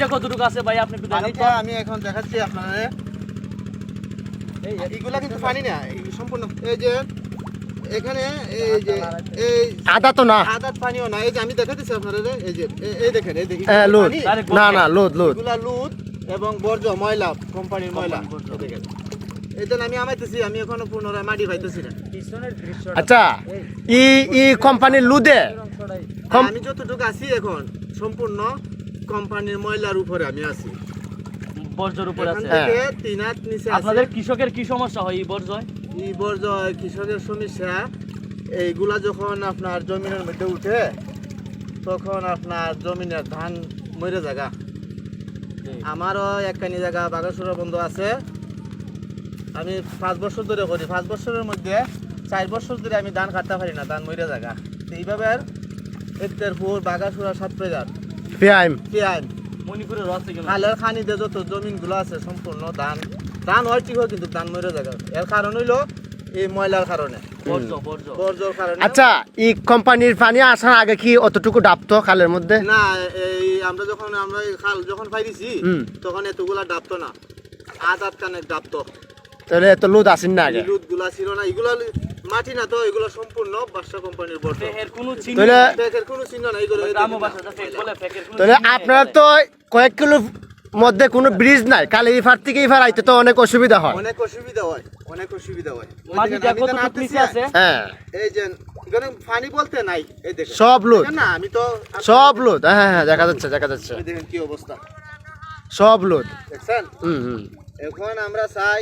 পানিটা কতটুকু আছে ভাই? আপনি একটু দেখান আমি এখন দেখাচ্ছি এইগুলা কিন্তু পানি না এই সম্পূর্ণ এই যে এখানে এই যে এই আদা তো না। আদাত পানিও না। এই যে আমি দেখাতেছি এই যে এই- দেখেন এই দেখি। হ্যাঁ লোদ না না লোদ লোদ এগুলা লুট এবং বর্জ্য ময়লা কোম্পানির ময়লা। এই দেখেন। আমি আমাইতেছি আমি এখনও পুনরায় মাটি পাইতেছি না। আচ্ছা ই ই কোম্পানির লুদে কম- আমি যতটুকু আছি এখন সম্পূর্ণ কোম্পানির ময়লার উপরে আমি আছি। বর্জ্যর উপরে আছে। হ্যাঁ। তিন হাত নিচে আছে। আপনাদের কৃষকের কি সমস্যা হয় এই বর্জ্য এই বর্জ্য কৃষকের সমস্যা এইগুলা যখন আপনার জমিনের মধ্যে উঠে তখন আপনার জমিনের ধান মরে জায়গা। আমারও একখানি জায়গা বাগাসুরা বন্ধ আছে। আমি পাঁচ বছর ধরে করি। পাঁচ বছরের মধ্যে চার বছর ধরে আমি ধান কাটতে পারি না ধান মরে জায়গা। তো এইভাবে একটারপুর বাগাসুরা সাত পিয়াইম। পেঁয়াজ মণিপুরের রস থেকে খালের খানিতে যত জমিনগুলো আছে সম্পূর্ণ ধান। ধান হয় ঠিক হয় কিন্তু ধান মরে জায়গা এর কারণ হইল এই ময়লার কারণে। বর্জ্যর আচ্ছা ই কোম্পানির পানি আসার আগে কি অতটুকু ডাবতো খালের মধ্যে? না এই আমরা যখন আমরা খাল যখন পাইছি তখন এতগুলা ডাবতো না। আধ কানে ডাবতো। তাহলে এত লুদ আসেন না আগে? বিলুদগুলা ছিল না। এগুলো মাটি না তো এগুলো সম্পূর্ণ বাদশা কোম্পানির কোনো চিহ্ন কোনো এগুলো না। কোনো তাহলে আপনার তো কয়েক কিলো মধ্যে কোনো ব্রিজ নাই কালে এই ফার থেকে এই ফার আইতে তো অনেক অসুবিধা হয়। অনেক অসুবিধা হয় অনেক অসুবিধা হয়। দেখেন, আমি তো নিচে আছে। হ্যাঁ। এই যে এখানে পানি বলতে নাই এই দেখেন। সব লুদ না আমি তো সব লুদ হ্যাঁ হ্যাঁ দেখা যাচ্ছে দেখা যাচ্ছে। দেখেন কি অবস্থা। সব লুদ দেখছেন? হুম হুম। এখন আমরা চাই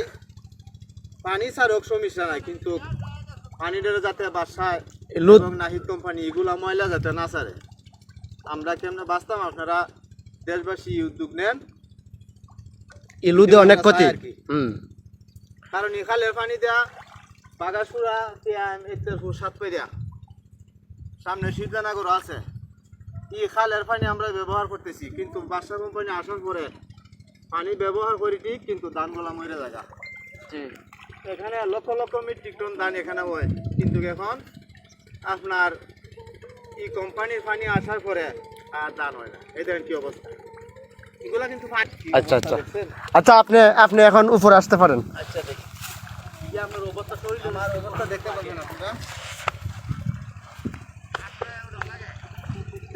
পানি ছাড়ক সমস্যা নাই কিন্তু পানিটার যাতে বাসায় নাহিদ কোম্পানি এগুলা ময়লা যাতে না ছাড়ে। আমরা কেমনে বাঁচতাম? আপনারা দেশবাসী উদ্যোগ নেন। এই লুদে অনেক ক্ষতি। কারণ এই খালের পানি দেয়া বাগাসুরা পেয়াম ইত্যাদি সাত পেরিয়া। সামনে শিবজানাগর আছে। এই খালের পানি আমরা ব্যবহার করতেছি কিন্তু বাসা কোম্পানি আসার পরে পানি ব্যবহার করি ঠিক কিন্তু ধানগুলা মরে জায়গা। এখানে লক্ষ লক্ষ মেট্রিক টন ধান এখানে হয়। কিন্তু এখন আপনার এই কোম্পানির পানি আসার পরে আর ধান হয় না। এই দেখেন কি অবস্থা। এগুলা কিন্তু আচ্ছা, আচ্ছা। আচ্ছা আপনি আপনি এখন উপরে আসতে পারেন। আচ্ছা দেখি। আপনার অবস্থা শরীর আমার অবস্থা দেখতে পাবেন আপনারা?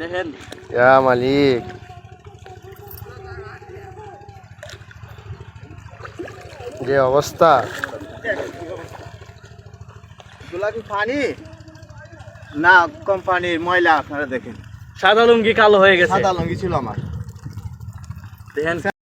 দেখেন। ইয়া মালিক। যে অবস্থা। কি পানি? না কোম্পানির ময়লা আপনারা দেখেন। সাদা লুঙ্গি কালো হয়ে গেছে। সাদা লুঙ্গি ছিল আমার। দেখেন।